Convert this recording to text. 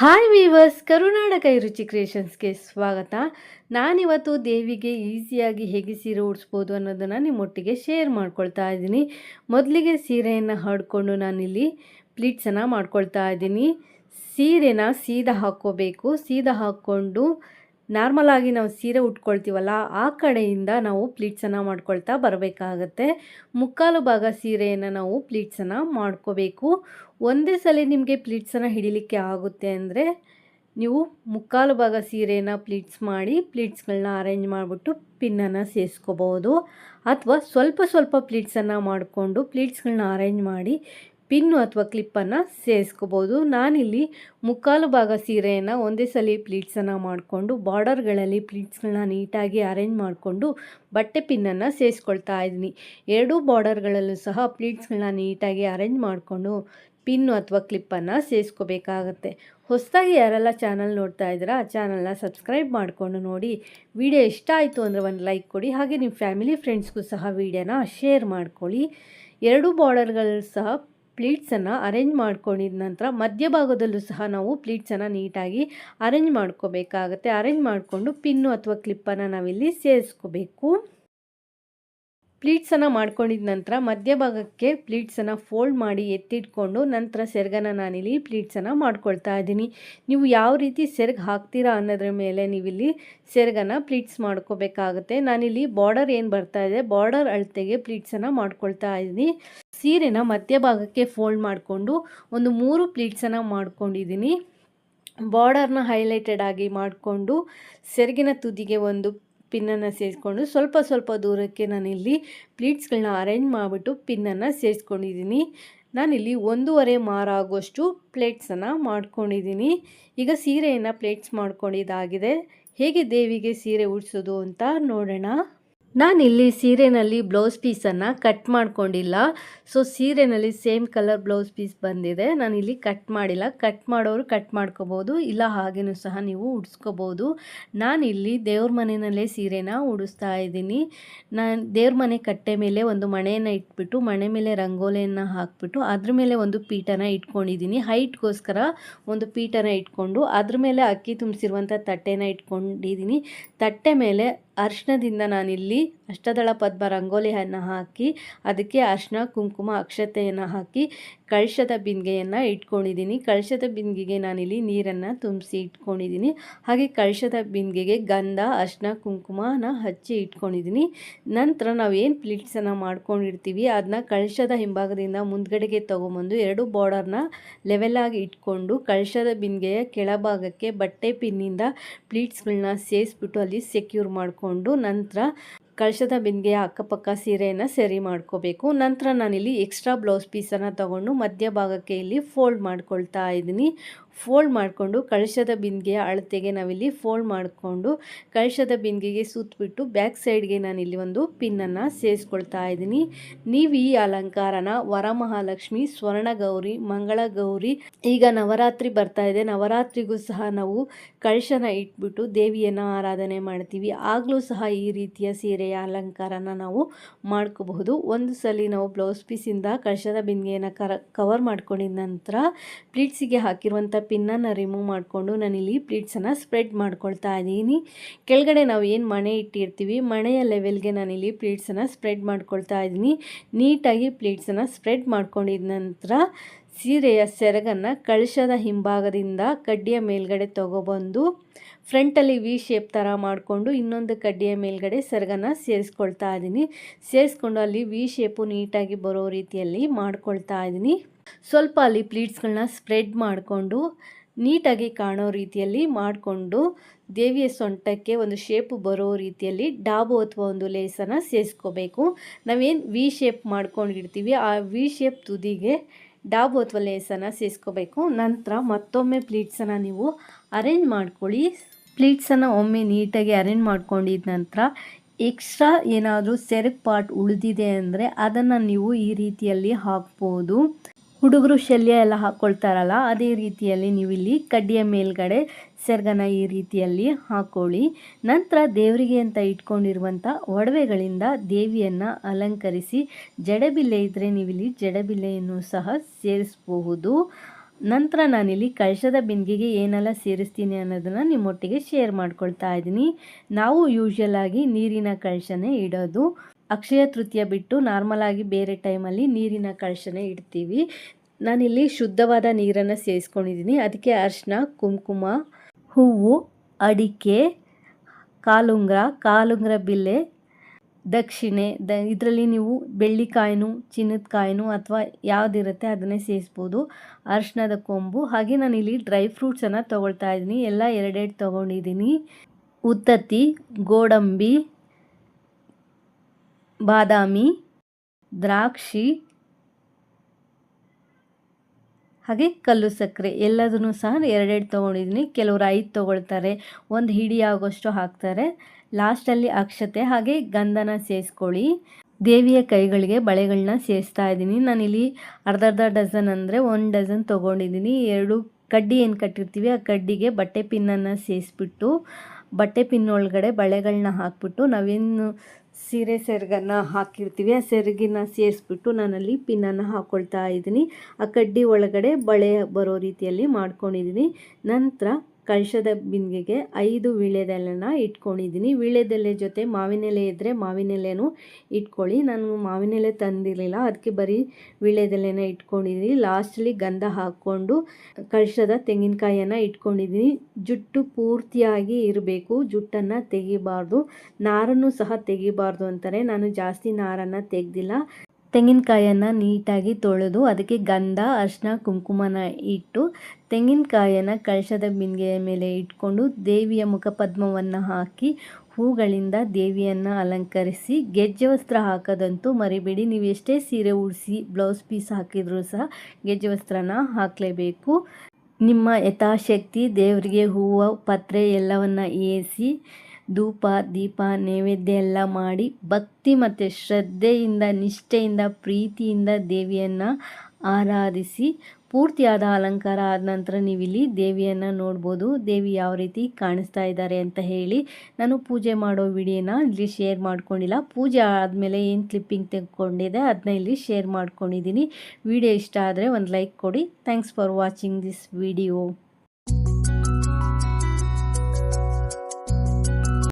Hi viewers ಕರುನಾಡ ರುಚಿ ಕ್ರಿಯೇಷನ್ಸ್ಗೆ ಸ್ವಾಗತ. ನಾನಿವತ್ತು ದೇವಿಗೆ ಈಸಿಯಾಗಿ ಹೇಗೆ ಸೀರೆ ಉಡಿಸ್ಬೋದು ಅನ್ನೋದನ್ನು ನಿಮ್ಮೊಟ್ಟಿಗೆ ಶೇರ್ ಮಾಡ್ಕೊಳ್ತಾ ಇದ್ದೀನಿ. ಮೊದಲಿಗೆ ಸೀರೆಯನ್ನು ಹಡ್ಕೊಂಡು ನಾನಿಲ್ಲಿ ಪ್ಲೀಟ್ಸನ್ನು ಮಾಡ್ಕೊಳ್ತಾ ಇದ್ದೀನಿ. ಸೀರೆನ ಸೀದಾ ಹಾಕ್ಕೋಬೇಕು. ಸೀದಾ ಹಾಕ್ಕೊಂಡು ನಾರ್ಮಲ್ ಆಗಿ ನಾವು ಸೀರೆ ಉಟ್ಕೊಳ್ತೀವಲ್ಲ, ಆ ಕಡೆಯಿಂದ ನಾವು ಪ್ಲೀಟ್ಸನ್ನು ಮಾಡ್ಕೊಳ್ತಾ ಬರಬೇಕಾಗತ್ತೆ. ಮುಕ್ಕಾಲು ಭಾಗ ಸೀರೆಯನ್ನು ನಾವು ಪ್ಲೀಟ್ಸನ್ನು ಮಾಡ್ಕೋಬೇಕು. ಒಂದೇ ಸಲ ನಿಮಗೆ ಪ್ಲೀಟ್ಸನ್ನು ಹಿಡಿಲಿಕ್ಕೆ ಆಗುತ್ತೆ ಅಂದರೆ, ನೀವು ಮುಕ್ಕಾಲು ಭಾಗ ಸೀರೆಯನ್ನು ಪ್ಲೀಟ್ಸ್ ಮಾಡಿ ಪ್ಲೀಟ್ಸ್ಗಳನ್ನ ಅರೇಂಜ್ ಮಾಡಿಬಿಟ್ಟು ಪಿನ್ನನ್ನು ಸೇರಿಸ್ಕೋಬೋದು. ಅಥವಾ ಸ್ವಲ್ಪ ಸ್ವಲ್ಪ ಪ್ಲೀಟ್ಸನ್ನು ಮಾಡಿಕೊಂಡು ಪ್ಲೀಟ್ಸ್ಗಳನ್ನ ಅರೇಂಜ್ ಮಾಡಿ ಪಿನ್ನು ಅಥವಾ ಕ್ಲಿಪ್ಪನ್ನು ಸೇರಿಸ್ಕೋಬೋದು. ನಾನಿಲ್ಲಿ ಮುಕ್ಕಾಲು ಭಾಗ ಸೀರೆಯನ್ನು ಒಂದೇ ಸಲ ಪ್ಲೀಟ್ಸನ್ನು ಮಾಡಿಕೊಂಡು, ಬಾರ್ಡರ್ಗಳಲ್ಲಿ ಪ್ಲೀಟ್ಸ್ಗಳನ್ನ ನೀಟಾಗಿ ಅರೇಂಜ್ ಮಾಡಿಕೊಂಡು ಬಟ್ಟೆ ಪಿನ್ನನ್ನು ಸೇರಿಸ್ಕೊಳ್ತಾ ಇದ್ದೀನಿ. ಎರಡೂ ಬಾರ್ಡರ್ಗಳಲ್ಲೂ ಸಹ ಪ್ಲೀಟ್ಸ್ಗಳನ್ನ ನೀಟಾಗಿ ಅರೇಂಜ್ ಮಾಡಿಕೊಂಡು ಪಿನ್ನು ಅಥವಾ ಕ್ಲಿಪ್ಪನ್ನು ಸೇರಿಸ್ಕೋಬೇಕಾಗತ್ತೆ. ಹೊಸದಾಗಿ ಯಾರೆಲ್ಲ ಚಾನಲ್ ನೋಡ್ತಾ ಇದ್ದೀರಾ, ಆ ಚಾನಲ್ನ ಸಬ್ಸ್ಕ್ರೈಬ್ ಮಾಡಿಕೊಂಡು ನೋಡಿ. ವಿಡಿಯೋ ಇಷ್ಟ ಆಯಿತು ಅಂದರೆ ಒಂದು ಲೈಕ್ ಕೊಡಿ, ಹಾಗೆ ನಿಮ್ಮ ಫ್ಯಾಮಿಲಿ ಫ್ರೆಂಡ್ಸ್ಗೂ ಸಹ ವಿಡಿಯೋನ ಶೇರ್ ಮಾಡ್ಕೊಳ್ಳಿ. ಎರಡೂ ಬಾರ್ಡರ್ಗಳು ಸಹ ಪ್ಲೀಟ್ಸನ್ನು ಅರೇಂಜ್ ಮಾಡ್ಕೊಂಡಿದ ನಂತರ ಮಧ್ಯಭಾಗದಲ್ಲೂ ಸಹ ನಾವು ಪ್ಲೀಟ್ಸನ್ನು ನೀಟಾಗಿ ಅರೇಂಜ್ ಮಾಡ್ಕೋಬೇಕಾಗತ್ತೆ. ಅರೇಂಜ್ ಮಾಡಿಕೊಂಡು ಪಿನ್ನು ಅಥವಾ ಕ್ಲಿಪ್ಪನ್ನು ನಾವಿಲ್ಲಿ ಸೇರಿಸ್ಕೋಬೇಕು. ಪ್ಲೀಟ್ಸನ್ನು ಮಾಡ್ಕೊಂಡಿದ ನಂತರ ಮಧ್ಯಭಾಗಕ್ಕೆ ಪ್ಲೀಟ್ಸನ್ನು ಫೋಲ್ಡ್ ಮಾಡಿ ಎತ್ತಿಟ್ಕೊಂಡು ನಂತರ ಸೆರ್ಗನ ನಾನಿಲ್ಲಿ ಪ್ಲೀಟ್ಸನ್ನು ಮಾಡ್ಕೊಳ್ತಾ ಇದ್ದೀನಿ. ನೀವು ಯಾವ ರೀತಿ ಸೆರ್ಗ್ ಹಾಕ್ತೀರಾ ಅನ್ನೋದ್ರ ಮೇಲೆ ನೀವಿಲ್ಲಿ ಸೆರಗನ್ನು ಪ್ಲೀಟ್ಸ್ ಮಾಡ್ಕೋಬೇಕಾಗುತ್ತೆ. ನಾನಿಲ್ಲಿ ಬಾರ್ಡರ್ ಏನು ಬರ್ತಾ ಇದೆ, ಬಾರ್ಡರ್ ಅಳತೆಗೆ ಪ್ಲೀಟ್ಸನ್ನು ಮಾಡ್ಕೊಳ್ತಾ ಇದ್ದೀನಿ. ಸೀರೆನ ಮಧ್ಯಭಾಗಕ್ಕೆ ಫೋಲ್ಡ್ ಮಾಡಿಕೊಂಡು ಒಂದು ಮೂರು ಪ್ಲೀಟ್ಸನ್ನು ಮಾಡ್ಕೊಂಡಿದ್ದೀನಿ. ಬಾರ್ಡರ್ನ ಹೈಲೈಟೆಡ್ ಆಗಿ ಮಾಡಿಕೊಂಡು ಸೆರಗಿನ ತುದಿಗೆ ಒಂದು ಪಿನ್ನನ್ನು ಸೇರಿಸ್ಕೊಂಡು ಸ್ವಲ್ಪ ಸ್ವಲ್ಪ ದೂರಕ್ಕೆ ನಾನಿಲ್ಲಿ ಪ್ಲೀಟ್ಸ್ಗಳನ್ನ ಅರೇಂಜ್ ಮಾಡಿಬಿಟ್ಟು ಪಿನ್ನನ್ನು ಸೇರಿಸ್ಕೊಂಡಿದ್ದೀನಿ. ನಾನಿಲ್ಲಿ ಒಂದೂವರೆ ಮಾರ ಪ್ಲೇಟ್ಸನ್ನು ಮಾಡ್ಕೊಂಡಿದ್ದೀನಿ. ಈಗ ಸೀರೆಯನ್ನು ಪ್ಲೇಟ್ಸ್ ಮಾಡ್ಕೊಂಡಿದ್ದಾಗಿದೆ. ಹೇಗೆ ದೇವಿಗೆ ಸೀರೆ ಉಡಿಸೋದು ಅಂತ ನೋಡೋಣ. ನಾನಿಲ್ಲಿ ಸೀರೆನಲ್ಲಿ ಬ್ಲೌಸ್ ಪೀಸನ್ನು ಕಟ್ ಮಾಡ್ಕೊಂಡಿಲ್ಲ. ಸೊ ಸೀರೆನಲ್ಲಿ ಸೇಮ್ ಕಲರ್ ಬ್ಲೌಸ್ ಪೀಸ್ ಬಂದಿದೆ. ನಾನಿಲ್ಲಿ ಕಟ್ ಮಾಡಿಲ್ಲ. ಕಟ್ ಮಾಡೋರು ಕಟ್ ಮಾಡ್ಕೋಬೋದು. ಇಲ್ಲ ಹಾಗೇನೂ ಸಹ ನೀವು ಉಡಿಸ್ಕೋಬೋದು. ನಾನಿಲ್ಲಿ ದೇವ್ರ ಮನೆಯಲ್ಲೇ ಸೀರೆನ ಉಡಿಸ್ತಾ ಇದ್ದೀನಿ. ನಾನು ದೇವ್ರ ಮನೆ ಕಟ್ಟೆ ಮೇಲೆ ಒಂದು ಮಣೆಯನ್ನು ಇಟ್ಬಿಟ್ಟು, ಮಣೆ ಮೇಲೆ ರಂಗೋಲೆಯನ್ನು ಹಾಕ್ಬಿಟ್ಟು, ಅದ್ರ ಮೇಲೆ ಒಂದು ಪೀಠನ ಇಟ್ಕೊಂಡಿದ್ದೀನಿ. ಹೈಟ್ಗೋಸ್ಕರ ಒಂದು ಪೀಠನ ಇಟ್ಕೊಂಡು, ಅದ್ರ ಮೇಲೆ ಅಕ್ಕಿ ತುಂಬಿಸಿರುವಂಥ ತಟ್ಟೆನ ಇಟ್ಕೊಂಡಿದ್ದೀನಿ. ತಟ್ಟೆ ಮೇಲೆ ಅರ್ಶಿಣದಿಂದ ನಾನಿಲ್ಲಿ ಅಷ್ಟದಳ ಪದ್ಮ ರಂಗೋಲಿಯನ್ನು ಹಾಕಿ ಅದಕ್ಕೆ ಅರ್ಶಿನ ಕುಂಕುಮ ಅಕ್ಷತೆಯನ್ನು ಹಾಕಿ ಕಳಶದ ಬಿಂದಿಗೆಯನ್ನು ಇಟ್ಕೊಂಡಿದ್ದೀನಿ. ಕಳಶದ ಬಿಂದಿಗೆಗೆ ನಾನಿಲ್ಲಿ ನೀರನ್ನು ತುಂಬಿಸಿ ಇಟ್ಕೊಂಡಿದ್ದೀನಿ. ಹಾಗೆ ಕಳಶದ ಬಿಂದಿಗೆಗೆ ಗಂಧ ಅರ್ಶಿನ ಕುಂಕುಮನ ಹಚ್ಚಿ ಇಟ್ಕೊಂಡಿದ್ದೀನಿ. ನಂತರ ನಾವು ಏನು ಪ್ಲೀಟ್ಸನ್ನು ಮಾಡ್ಕೊಂಡಿರ್ತೀವಿ ಅದನ್ನ ಕಳಶದ ಹಿಂಭಾಗದಿಂದ ಮುಂದ್ಗಡೆಗೆ ತೊಗೊಂಬಂದು ಎರಡು ಬಾರ್ಡರ್ನ ಲೆವೆಲಾಗಿ ಇಟ್ಕೊಂಡು ಕಳಶದ ಬಿಂದಿಗೆಯ ಕೆಳಭಾಗಕ್ಕೆ ಬಟ್ಟೆ ಪಿನ್ನಿಂದ ಪ್ಲೀಟ್ಸ್ಗಳನ್ನ ಸೇರಿಸ್ಬಿಟ್ಟು ಅಲ್ಲಿ ಸೆಕ್ಯೂರ್ ಮಾಡಿಕೊಂಡು ನಂತರ ಕಳಶದ ಬಿಂದಿಗೆಯ ಅಕ್ಕಪಕ್ಕ ಸೀರೆಯನ್ನು ಸರಿ ಮಾಡ್ಕೋಬೇಕು. ನಂತರ ನಾನಿಲ್ಲಿ ಎಕ್ಸ್ಟ್ರಾ ಬ್ಲೌಸ್ ಪೀಸನ್ನು ತಗೊಂಡು ಮಧ್ಯಭಾಗಕ್ಕೆ ಇಲ್ಲಿ ಫೋಲ್ಡ್ ಮಾಡ್ಕೊಳ್ತಾ ಇದ್ದೀನಿ. ಫೋಲ್ಡ್ ಮಾಡಿಕೊಂಡು ಕಳಶದ ಬಿಂದಿಗೆಯ ಅಳತೆಗೆ ನಾವಿಲ್ಲಿ ಫೋಲ್ಡ್ ಮಾಡಿಕೊಂಡು ಕಳಶದ ಬಿಂದಿಗೆಗೆ ಸುತ್ತಬಿಟ್ಟು ಬ್ಯಾಕ್ ಸೈಡ್ಗೆ ನಾನಿಲ್ಲಿ ಒಂದು ಪಿನ್ನನ್ನು ಸೇರಿಸ್ಕೊಳ್ತಾ ಇದ್ದೀನಿ. ನೀವು ಈ ಅಲಂಕಾರನ ವರಮಹಾಲಕ್ಷ್ಮಿ ಸ್ವರ್ಣ ಗೌರಿ ಮಂಗಳ ಗೌರಿ ಈಗ ನವರಾತ್ರಿ ಬರ್ತಾ ಇದೆ. ನವರಾತ್ರಿಗೂ ಸಹ ನಾವು ಕಳಶನ ಇಟ್ಬಿಟ್ಟು ದೇವಿಯನ್ನು ಆರಾಧನೆ ಮಾಡ್ತೀವಿ. ಆಗಲೂ ಸಹ ಈ ರೀತಿಯ ಸೀರೆಯ ಅಲಂಕಾರನ ನಾವು ಮಾಡ್ಕೋಬಹುದು. ಒಂದು ಸಲ ನಾವು ಬ್ಲೌಸ್ ಪೀಸಿಂದ ಕಳಶದ ಬಿಂದಿಗೆಯನ್ನು ಕರ ಕವರ್ ಮಾಡ್ಕೊಂಡಿದ ನಂತರ ಪ್ಲೀಟ್ಸಿಗೆ ಹಾಕಿರುವಂಥ ಪಿನ್ನನ್ನು ರಿಮೂವ್ ಮಾಡಿಕೊಂಡು ನಾನಿಲ್ಲಿ ಪ್ಲೀಟ್ಸನ್ನು ಸ್ಪ್ರೆಡ್ ಮಾಡ್ಕೊಳ್ತಾ ಇದ್ದೀನಿ. ಕೆಳಗಡೆ ನಾವು ಏನು ಮಣೆ ಇಟ್ಟಿರ್ತೀವಿ, ಮಣೆಯ ಲೆವೆಲ್ಗೆ ನಾನಿಲ್ಲಿ ಪ್ಲೀಟ್ಸನ್ನು ಸ್ಪ್ರೆಡ್ ಮಾಡ್ಕೊಳ್ತಾ ಇದ್ದೀನಿ. ನೀಟಾಗಿ ಪ್ಲೀಟ್ಸನ್ನು ಸ್ಪ್ರೆಡ್ ಮಾಡ್ಕೊಂಡಿದ ನಂತರ ಸೀರೆಯ ಸೆರಗನ್ನು ಕಳಶದ ಹಿಂಭಾಗದಿಂದ ಕಡ್ಡಿಯ ಮೇಲ್ಗಡೆ ತೊಗೊಬಂದು ಫ್ರಂಟಲ್ಲಿ ವಿ ಶೇಪ್ ಥರ ಮಾಡಿಕೊಂಡು ಇನ್ನೊಂದು ಕಡ್ಡಿಯ ಮೇಲ್ಗಡೆ ಸೆರಗನ್ನು ಸೇರಿಸ್ಕೊಳ್ತಾ ಇದ್ದೀನಿ. ಸೇರಿಸ್ಕೊಂಡು ಅಲ್ಲಿ ವಿ ಶೇಪು ನೀಟಾಗಿ ಬರೋ ರೀತಿಯಲ್ಲಿ ಮಾಡ್ಕೊಳ್ತಾ ಇದ್ದೀನಿ. ಸ್ವಲ್ಪ ಅಲ್ಲಿ ಪ್ಲೀಟ್ಸ್ಗಳನ್ನ ಸ್ಪ್ರೆಡ್ ಮಾಡಿಕೊಂಡು ನೀಟಾಗಿ ಕಾಣೋ ರೀತಿಯಲ್ಲಿ ಮಾಡಿಕೊಂಡು ದೇವಿಯ ಸೊಂಟಕ್ಕೆ ಒಂದು ಶೇಪ್ ಬರೋ ರೀತಿಯಲ್ಲಿ ಡಾಬು ಅಥವಾ ಒಂದು ಲೇಸನ್ನು ಸೇರಿಸ್ಕೋಬೇಕು ನಾವೇನು ವಿ ಶೇಪ್ ಮಾಡ್ಕೊಂಡಿರ್ತೀವಿ, ಆ ವಿ ಶೇಪ್ ತುದಿಗೆ ಡಾಬು ಅಥವಾ ಲೇಸನ್ನು ಸೇರಿಸ್ಕೋಬೇಕು ನಂತರ ಮತ್ತೊಮ್ಮೆ ಪ್ಲೀಟ್ಸನ್ನು ನೀವು ಅರೇಂಜ್ ಮಾಡ್ಕೊಳ್ಳಿ. ಪ್ಲೀಟ್ಸನ್ನು ಒಮ್ಮೆ ನೀಟಾಗಿ ಅರೇಂಜ್ ಮಾಡ್ಕೊಂಡಿದ ನಂತರ ಎಕ್ಸ್ಟ್ರಾ ಏನಾದರೂ ಸೆರಕ್ ಪಾರ್ಟ್ ಉಳಿದಿದೆ ಅಂದರೆ ಅದನ್ನು ನೀವು ಈ ರೀತಿಯಲ್ಲಿ ಹಾಕ್ಬೋದು. ಹುಡುಗರು ಶಲ್ಯ ಎಲ್ಲ ಹಾಕ್ಕೊಳ್ತಾರಲ್ಲ ಅದೇ ರೀತಿಯಲ್ಲಿ ನೀವು ಇಲ್ಲಿ ಕಡ್ಡಿಯ ಮೇಲ್ಗಡೆ ಸೆರ್ಗನ ಈ ರೀತಿಯಲ್ಲಿ ಹಾಕೊಳ್ಳಿ. ನಂತರ ದೇವರಿಗೆ ಅಂತ ಇಟ್ಕೊಂಡಿರುವಂಥ ಒಡವೆಗಳಿಂದ ದೇವಿಯನ್ನು ಅಲಂಕರಿಸಿ, ಜಡಬಿಲ್ಲೆ ಇದ್ದರೆ ನೀವಿಲ್ಲಿ ಜಡಬಿಲ್ಲೆಯನ್ನು ಸಹ ಸೇರಿಸಬಹುದು. ನಂತರ ನಾನಿಲ್ಲಿ ಕಳಶದ ಬಿಂದಿಗೆಗೆ ಏನೆಲ್ಲ ಸೇರಿಸ್ತೀನಿ ಅನ್ನೋದನ್ನು ನಿಮ್ಮೊಟ್ಟಿಗೆ ಶೇರ್ ಮಾಡ್ಕೊಳ್ತಾ ಇದ್ದೀನಿ. ನಾವು ಯೂಶ್ವಲಾಗಿ ನೀರಿನ ಕಳಶನೇ ಇಡೋದು. ಅಕ್ಷಯ ತೃತೀಯ ಬಿಟ್ಟು ನಾರ್ಮಲಾಗಿ ಬೇರೆ ಟೈಮಲ್ಲಿ ನೀರಿನ ಕಳಶನೇ ಇಡ್ತೀವಿ. ನಾನಿಲ್ಲಿ ಶುದ್ಧವಾದ ನೀರನ್ನು ಸೇರಿಸ್ಕೊಂಡಿದ್ದೀನಿ ಅದಕ್ಕೆ ಅರಿಶಿನ ಕುಂಕುಮ, ಹೂವು, ಅಡಿಕೆ, ಕಾಲುಂಗ್ರ ಕಾಲುಂಗ್ರ ಬಿಲ್ಲೆ, ದಕ್ಷಿಣೆ, ದ ಇದರಲ್ಲಿ ನೀವು ಬೆಳ್ಳಿ ಕಾಯಿನೂ ಚಿನ್ನದ ಕಾಯಿನೂ ಅಥವಾ ಯಾವುದಿರುತ್ತೆ ಅದನ್ನೇ ಸೇರಿಸ್ಬೋದು ಅರಿಶಿನದ ಕೊಂಬು. ಹಾಗೆ ನಾನಿಲ್ಲಿ ಡ್ರೈ ಫ್ರೂಟ್ಸನ್ನು ತೊಗೊಳ್ತಾ ಇದ್ದೀನಿ ಎಲ್ಲ ಎರಡೆರಡು ತೊಗೊಂಡಿದ್ದೀನಿ ಉತ್ತತ್ತಿ ಗೋಡಂಬಿ ಬಾದಾಮಿ, ದ್ರಾಕ್ಷಿ, ಹಾಗೆ ಕಲ್ಲು ಸಕ್ಕರೆ ಎಲ್ಲದನ್ನು ಸಹ ಎರಡೆರಡು ತೊಗೊಂಡಿದ್ದೀನಿ. ಕೆಲವರು ಐದು ತೊಗೊಳ್ತಾರೆ, ಒಂದು ಹಿಡಿ ಆಗೋಷ್ಟು ಹಾಕ್ತಾರೆ. ಲಾಸ್ಟಲ್ಲಿ ಅಕ್ಷತೆ ಹಾಗೆ ಗಂಧನ ಸೇರಿಸ್ಕೊಳ್ಳಿ ದೇವಿಯ ಕೈಗಳಿಗೆ ಬಳೆಗಳನ್ನ ಸೇರಿಸ್ತಾ ಇದ್ದೀನಿ. ನಾನಿಲ್ಲಿ ಅರ್ಧ ಅರ್ಧ ಡಜನ್ ಅಂದರೆ ಒಂದು ಡಜನ್ ತೊಗೊಂಡಿದ್ದೀನಿ. ಎರಡು ಕಡ್ಡಿ ಏನು ಕಟ್ಟಿರ್ತೀವಿ, ಆ ಕಡ್ಡಿಗೆ ಬಟ್ಟೆ ಪಿನ್ನನ್ನು ಸೇರಿಸ್ಬಿಟ್ಟು ಬಟ್ಟೆ ಪಿನ್ ಒಳಗಡೆ ಬಳೆಗಳನ್ನ ಹಾಕ್ಬಿಟ್ಟು ನಾವೇನು ಸೀರೆ ಸೆರಗನ್ನು ಹಾಕಿರ್ತೀವಿ. ಆ ಸೆರಗಿನ ಸೇರಿಸ್ಬಿಟ್ಟು ನಾನಲ್ಲಿ ಪಿನ್ನನ್ನು ಹಾಕ್ಕೊಳ್ತಾ ಇದ್ದೀನಿ. ಆ ಕಡ್ಡಿ ಒಳಗಡೆ ಬಳೆ ಬರೋ ರೀತಿಯಲ್ಲಿ ಮಾಡ್ಕೊಂಡಿದ್ದೀನಿ. ನಂತರ ಕಳಶದ ಬಿಂದಿಗೆಗೆ ಐದು ವೀಳ್ಯದೆಲೆನ ಇಟ್ಕೊಂಡಿದ್ದೀನಿ. ವೀಳ್ಯದೆಲೆ ಜೊತೆ ಮಾವಿನೆಲೆ ಇದ್ದರೆ ಮಾವಿನೆಲೆನೂ ಇಟ್ಕೊಳ್ಳಿ. ನಾನು ಮಾವಿನೆಲೆ ತಂದಿರಲಿಲ್ಲ. ಅದಕ್ಕೆ ಬರೀ ವೀಳ್ಯದೆಲೆನ ಇಟ್ಕೊಂಡಿದ್ದೀನಿ. ಲಾಸ್ಟಲ್ಲಿ ಗಂಧ ಹಾಕ್ಕೊಂಡು ಕಳಶದ ತೆಂಗಿನಕಾಯಿಯನ್ನು ಇಟ್ಕೊಂಡಿದ್ದೀನಿ. ಜುಟ್ಟು ಪೂರ್ತಿಯಾಗಿ ಇರಬೇಕು. ಜುಟ್ಟನ್ನು ತೆಗಿಬಾರ್ದು. ನಾರನ್ನು ಸಹ ತೆಗಿಬಾರ್ದು ಅಂತಾರೆ. ನಾನು ಜಾಸ್ತಿ ನಾರನ್ನು ತೆಗೆದಿಲ್ಲ. ತೆಂಗಿನಕಾಯನ್ನು ನೀಟಾಗಿ ತೊಳೆದು ಅದಕ್ಕೆ ಗಂಧ ಅರಿಶಿನ ಕುಂಕುಮನ ಇಟ್ಟು ತೆಂಗಿನಕಾಯನ್ನು ಕಳಶದ ಬಿಂದಿಗೆಯ ಮೇಲೆ ಇಟ್ಕೊಂಡು ದೇವಿಯ ಮುಖಪದ್ಮವನ್ನು ಹಾಕಿ ಹೂಗಳಿಂದ ದೇವಿಯನ್ನು ಅಲಂಕರಿಸಿ ಗೆಜ್ಜೆ ವಸ್ತ್ರ ಹಾಕೋದಂತೂ ಮರಿಬೇಡಿ. ನೀವು ಎಷ್ಟೇ ಸೀರೆ ಉಡಿಸಿ, ಬ್ಲೌಸ್ ಪೀಸ್ ಹಾಕಿದರೂ ಸಹ ಗೆಜ್ಜೆ ವಸ್ತ್ರನ ಹಾಕಲೇಬೇಕು. ನಿಮ್ಮ ಯಥಾಶಕ್ತಿ, ದೇವರಿಗೆ ಹೂವು, ಪತ್ರೆ ಎಲ್ಲವನ್ನು ಏರಿಸಿ ಧೂಪ, ದೀಪ, ನೈವೇದ್ಯ ಎಲ್ಲ ಮಾಡಿ ಭಕ್ತಿ ಮತ್ತು ಶ್ರದ್ಧೆಯಿಂದ, ನಿಷ್ಠೆಯಿಂದ, ಪ್ರೀತಿಯಿಂದ ದೇವಿಯನ್ನು ಆರಾಧಿಸಿ ಪೂರ್ತಿಯಾದ ಅಲಂಕಾರ ಆದ ನಂತರ ನೀವಿಲ್ಲಿ ದೇವಿಯನ್ನು ನೋಡ್ಬೋದು. ದೇವಿ ಯಾವ ರೀತಿ ಕಾಣಿಸ್ತಾ ಇದ್ದಾರೆ ಅಂತ ಹೇಳಿ ನಾನು ಪೂಜೆ ಮಾಡೋ ವಿಡಿಯೋನ ಇಲ್ಲಿ ಶೇರ್ ಮಾಡ್ಕೊಂಡಿಲ್ಲ. ಪೂಜೆ ಆದಮೇಲೆ ಏನು ಕ್ಲಿಪ್ಪಿಂಗ್ ತೆಗೆದುಕೊಂಡಿದೆ ಅದನ್ನ ಇಲ್ಲಿ ಶೇರ್ ಮಾಡ್ಕೊಂಡಿದ್ದೀನಿ. ವಿಡಿಯೋ ಇಷ್ಟ ಆದರೆ ಒಂದು ಲೈಕ್ ಕೊಡಿ. Thanks for watching this video